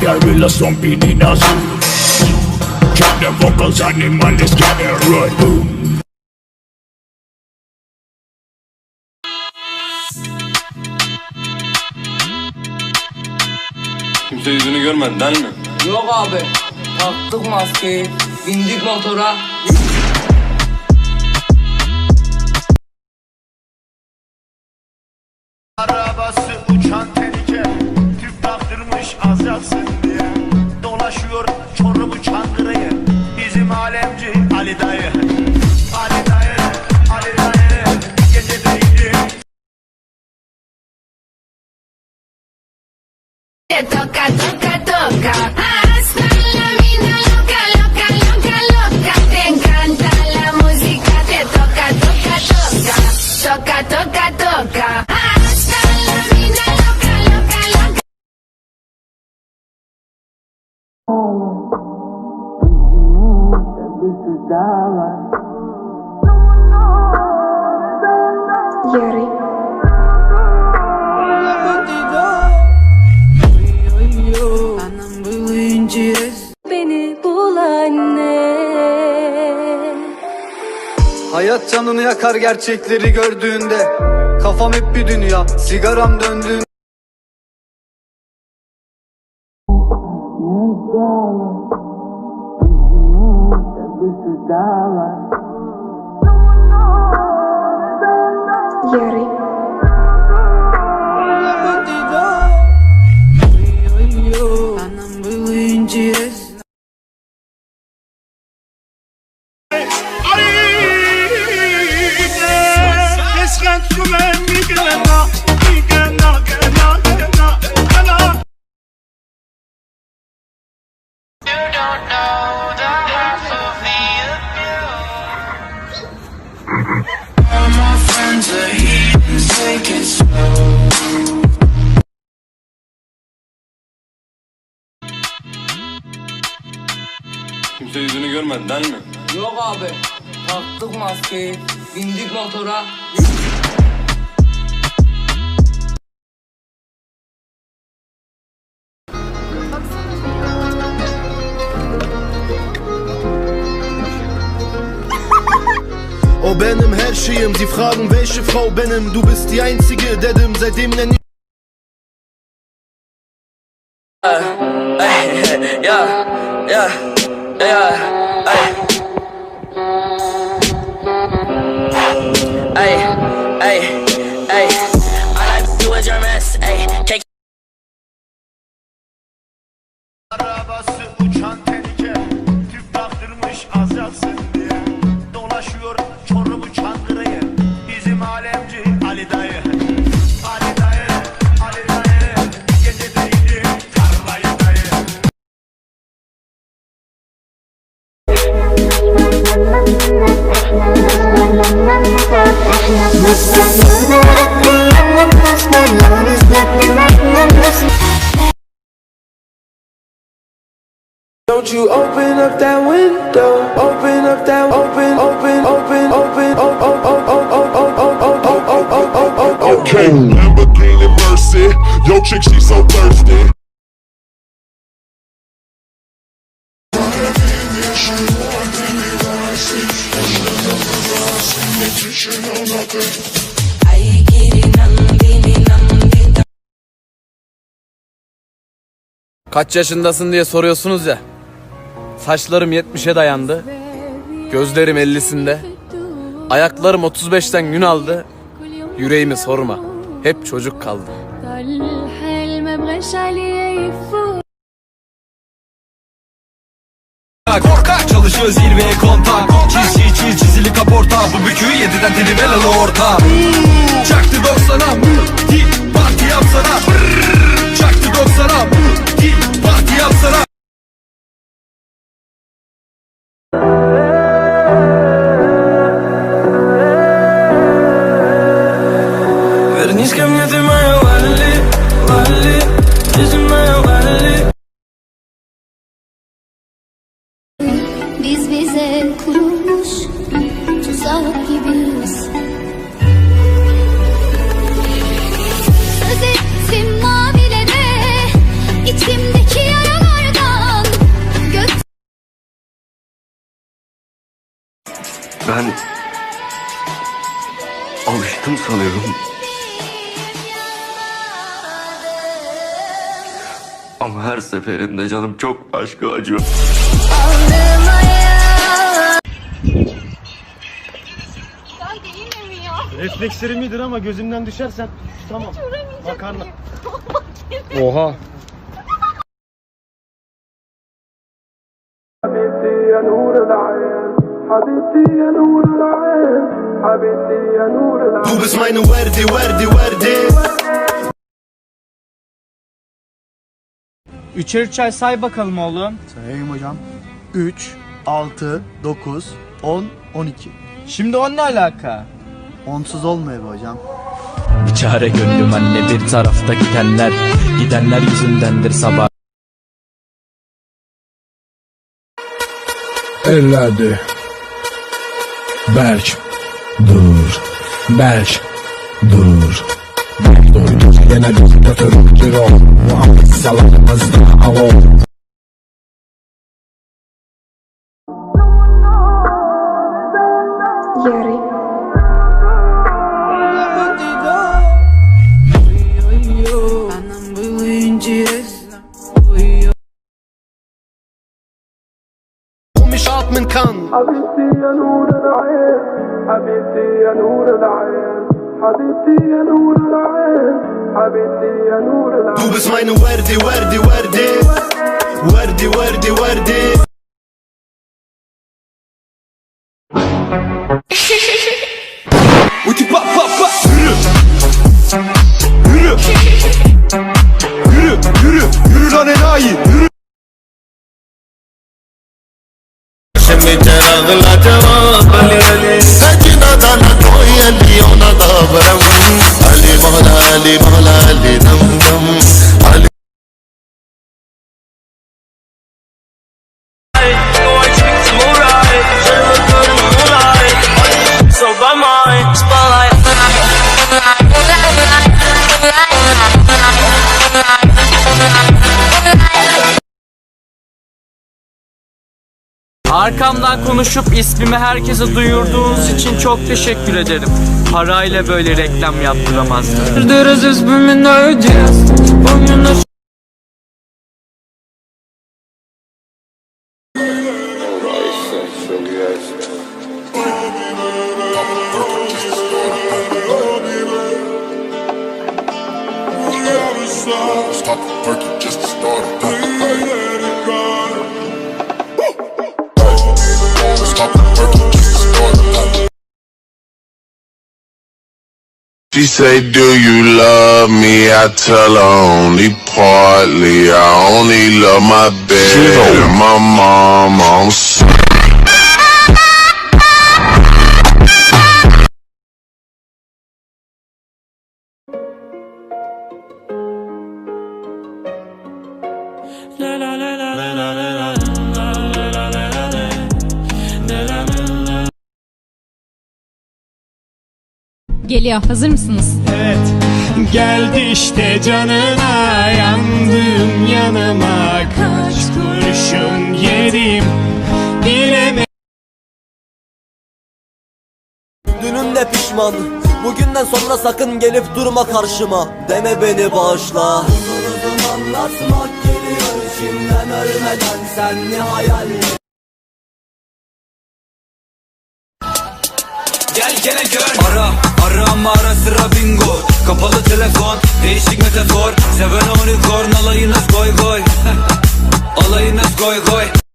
There is a zombie in a Check the vocals, animal is getting run Boom Kimse yüzünü görmedi değil mi? Yok abi. Taktık maskeyi, bindik motora. Arabası uçan tehlike Tüp taktırmış az diye. Dolaşıyor Çorum'u Çankırı'yı Bizim alemci Ali dayı. Ali dayı, Ali dayı Gece Te toca, toca, toca. dağlar Yeri Hayat canını yakar gerçekleri gördüğünde. Kafam hep bir dünya sigaram döndüğünde. дала. Ярый. Kimse yüzünü görmedi değil mi? Yok abi. Taktık maskeyi. Bindik motora. Oh benim her şeyim, sie fragen welche Frau benim Du bist die einzige, dedim seitdem nenn ich Ya, ya, Yeah, ay. Ay, ay, ay. like I do is your mess, ay. Can't Don't you open up that window, open up that open, open, open, open, oh, oh, oh, oh, oh, oh, oh, oh, oh, oh, oh, oh, oh. Okay, Lamborghini Mercy. Yo, chick, she so thirsty. Kaç yaşındasın diye soruyorsunuz ya Saçlarım 70'e dayandı. Gözlerim 50'sinde. Ayaklarım 35'ten gün aldı. Yüreğimi sorma. Hep çocuk kaldı. Korkak çalışıyor zirveye kontak Çizgi çil çizili kaporta Bu büküğü yediden trivel alı orta Çaktı 90'a Tip bize kurulmuş tuzak gibiyiz. Ben alıştım sanıyorum. Ama her seferinde canım çok başka acıyor. Reflekslerim iyidir ama gözümden düşersen tamam. Makarna. Oha. حبيبتي يا نور العين حبيبتي يا نور العين حبيبتي يا نور العين Du bist meine Werdi, Werdi, Werdi. Üçer üçer say bakalım oğlum. Sayayım hocam. 3, 6, 9, 10, 12. Şimdi on ne alaka? Onsuz olmuyor be hocam. Bir çare gönlüm anne bir tarafta gidenler. Gidenler yüzündendir sabah. Ellerde Berk Dur Berk Dur Berk dur Yine bir götürüktür o Muhammed salamımızda avol ومش atmen kann. حبيبتي يا نور العين حبيبتي يا نور العين حبيبتي يا نور العين حبيبتي يا نور العين Du bist Werdi, Werdi, Werdi. Werdi, Werdi, Werdi. Şimdi çırağla cevap Ali Ali Sacina dana koy Ali ona da bırak Ali Mola Ali Mola Ali Arkamdan konuşup ismimi herkese duyurduğunuz için çok teşekkür ederim. Parayla böyle reklam. Stop working just to start She say, do you love me? I tell her only partly. I only love my bed and my mom on Geliyor. Hazır mısınız? Evet. Geldi işte canına yandım yanıma kaç kurşun yedim bilemedim. Dününde pişman Bugünden sonra sakın gelip durma karşıma Deme beni bağışla Uzun anlatmak geliyor içimden ölmeden senli hayal Gel gene gör. Ara ama ara sıra bingo. Kapalı telefon, değişik metafor. Seven unicorn, alayınız goy goy. Alayınız goy goy.